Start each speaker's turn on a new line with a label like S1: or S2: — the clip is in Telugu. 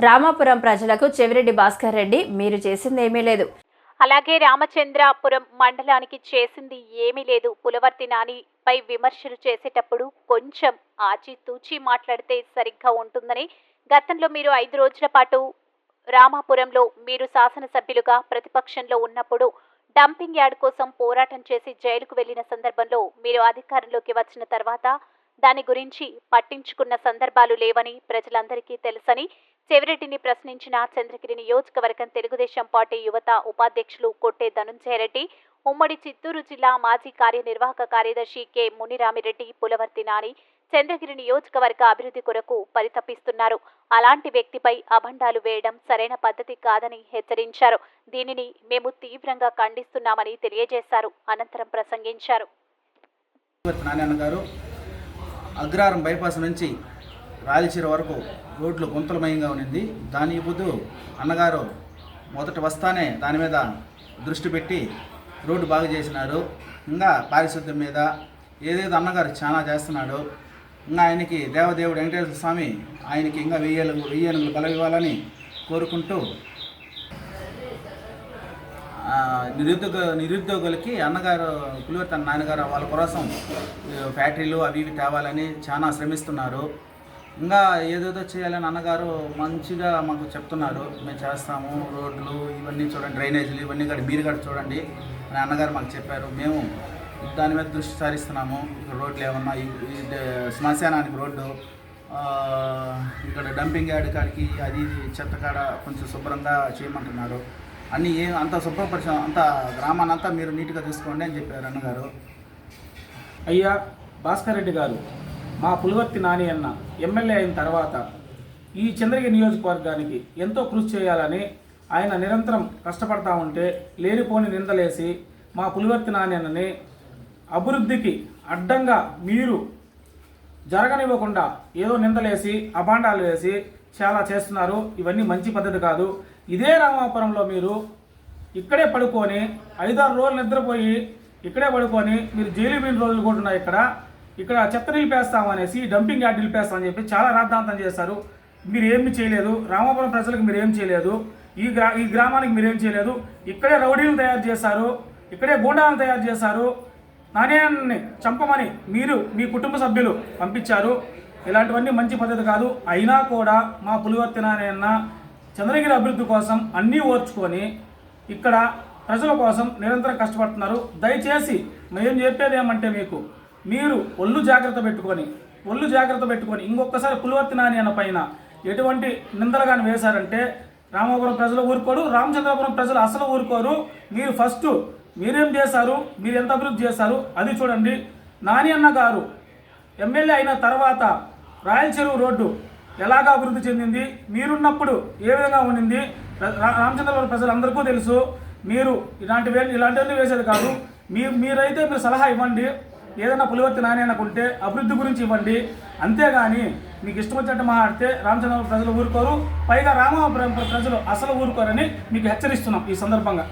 S1: రామాపురం ప్రజలకు చెవిరెడ్డి భాస్కర్ రెడ్డి మీరు చేసింది ఏమీ లేదు.
S2: అలాగే రామచంద్రాపురం మండలానికి చేసింది ఏమీ లేదు. పులవర్తి నానిపై విమర్శలు చేసేటప్పుడు కొంచెం ఆచితూచి మాట్లాడితే సరిగ్గా ఉంటుందని గతంలో మీరు ఐదు రోజుల పాటు రామాపురంలో మీరు శాసనసభ్యులుగా ప్రతిపక్షంలో ఉన్నప్పుడు డంపింగ్ యార్డ్ కోసం పోరాటం చేసి జైలుకు వెళ్ళిన సందర్భంలో మీరు అధికారంలోకి వచ్చిన తర్వాత దాని గురించి పట్టించుకున్న సందర్భాలు లేవని ప్రజలందరికీ తెలుసని చెవిరెడ్డిని ప్రశ్నించిన చంద్రగిరి నియోజకవర్గం తెలుగుదేశం పార్టీ యువత ఉపాధ్యక్షులు కొట్టే ధనుంజయ రెడ్డి ఉమ్మడి చిత్తూరు జిల్లా మాజీ కార్యనిర్వాహక కార్యదర్శి కె మునిరామిరెడ్డి పులవర్తి నాని చంద్రగిరి నియోజకవర్గ అభివృద్ధి కొరకు పరితపిస్తున్నారు. అలాంటి వ్యక్తిపై అభండాలు వేయడం సరైన పద్ధతి కాదని హెచ్చరించారు. దీనిని మేము తీవ్రంగా ఖండిస్తున్నామని తెలియజేశారు. అనంతరం ప్రసంగించారు.
S3: అగ్రారం బైపాస్ నుంచి రాయలసీర వరకు రోడ్లు గుంతలమయంగా ఉన్నింది. దాని బుద్ధు అన్నగారు మొదట వస్తానే దాని మీద దృష్టి పెట్టి రోడ్డు బాగు చేసినారు ఇంకా పారిశుద్ధ్యం మీద ఏదేదో అన్నగారు చాలా చేస్తున్నాడు. ఇంకా ఆయనకి దేవదేవుడు వెంకటేశ్వర స్వామి ఆయనకి ఇంకా వెయ్యేలు వెయ్యేనుగులు బలవివ్వాలని కోరుకుంటూ నిరుద్యోగ నిరుద్యోగులకి అన్నగారు పులివర్తన నాన్నగారు వాళ్ళ కోసం ఫ్యాక్టరీలు అవి ఇవి తేవాలని చాలా శ్రమిస్తున్నారు. ఇంకా ఏదేదో చేయాలని అన్నగారు మంచిగా మాకు చెప్తున్నారు. మేము చేస్తాము రోడ్లు ఇవన్నీ చూడండి డ్రైనేజీలు ఇవన్నీ కూడా మీరు కూడా చూడండి అని అన్నగారు మాకు చెప్పారు. మేము దాని మీద దృష్టి సారిస్తున్నాము. రోడ్లు ఏమన్నా శ్మశానానికి రోడ్డు ఇక్కడ డంపింగ్ యార్డ్ కాడికి అది చెత్త కాడ కొంచెం శుభ్రంగా చేయమంటున్నారు. అన్నీ ఏ అంత శుభ్రపరిచాం అంత గ్రామాన్ని అంతా మీరు నీట్గా తీసుకోండి అని చెప్పారు అన్నగారు.
S4: అయ్యా భాస్కర్ రెడ్డి గారు మా పులివర్తి నాని అన్న ఎమ్మెల్యే అయిన తర్వాత ఈ చంద్రగిరి నియోజకవర్గానికి ఎంతో కృషి చేయాలని ఆయన నిరంతరం కష్టపడతా ఉంటే లేనిపోని నిందలేసి మా పులివర్తి నాని అన్నని అభివృద్ధికి అడ్డంగా మీరు జరగనివ్వకుండా ఏదో నిందలేసి అభాండాలు వేసి చాలా చేస్తున్నారు. ఇవన్నీ మంచి పద్ధతి కాదు. ఇదే రామాపురంలో మీరు ఇక్కడే పడుకొని ఐదారు రోజులు నిద్రపోయి ఇక్కడే పడుకొని మీరు జైలు పోయిన రోజులు కూడా ఉన్నాయి ఇక్కడ. ఇక్కడ చెత్త నిలిపేస్తామనేసి డంపింగ్ యార్డ్ నిలిపేస్తామని చెప్పి చాలా రాద్ధాంతం చేశారు. మీరు ఏమి చేయలేదు. రామాపురం ప్రజలకు మీరు ఏం చేయలేదు. ఈ గ్రా ఈ గ్రామానికి మీరు ఏం చేయలేదు. ఇక్కడే రౌడీలు తయారు చేశారు. ఇక్కడే గూండాలను తయారు చేశారు. నాణ్యాన్ని చంపమని మీరు మీ కుటుంబ సభ్యులు పంపించారు. ఇలాంటివన్నీ మంచి పద్ధతి కాదు. అయినా కూడా మా పులివర్తి నారాయణ చంద్రగిరి అభివృద్ధి కోసం అన్నీ ఓర్చుకొని ఇక్కడ ప్రజల కోసం నిరంతరం కష్టపడుతున్నారు. దయచేసి మేము చెప్పేది ఏమంటే మీకు మీరు ఒళ్ళు జాగ్రత్త పెట్టుకొని ఒళ్ళు జాగ్రత్త పెట్టుకొని ఇంకొకసారి పులివర్తి నాని అన్న పైన ఎటువంటి నిందలు కానీ వేశారంటే రామాపురం ప్రజలు ఊరుకోరు రామచంద్రపురం ప్రజలు అసలు ఊరుకోరు. మీరు ఫస్ట్ మీరేం చేశారు మీరు ఎంత అభివృద్ధి చేశారు అది చూడండి. నాని అన్న గారు ఎమ్మెల్యే అయిన తర్వాత రాయల చెరువు రోడ్డు ఎలాగా అభివృద్ధి చెందింది? మీరున్నప్పుడు ఏ విధంగా ఉండింది? రా- రామచంద్రపురం ప్రజలందరికీ తెలుసు. మీరు ఇలాంటి ఇలాంటివన్నీ వేసేది కాదు. మీరు మీరైతే మీరు సలహా ఇవ్వండి. ఏదైనా పులివర్తి నాని అనుకుంటే అభివృద్ధి గురించి ఇవ్వండి. అంతేగాని మీకు ఇష్టం వచ్చినట్టు మాట్లాడితే రామచంద్రపురం ప్రజలు ఊరుకోరు. పైగా రామాపురం ప్రజలు అసలు ఊరుకోరని మీకు హెచ్చరిస్తున్నాం ఈ సందర్భంగా.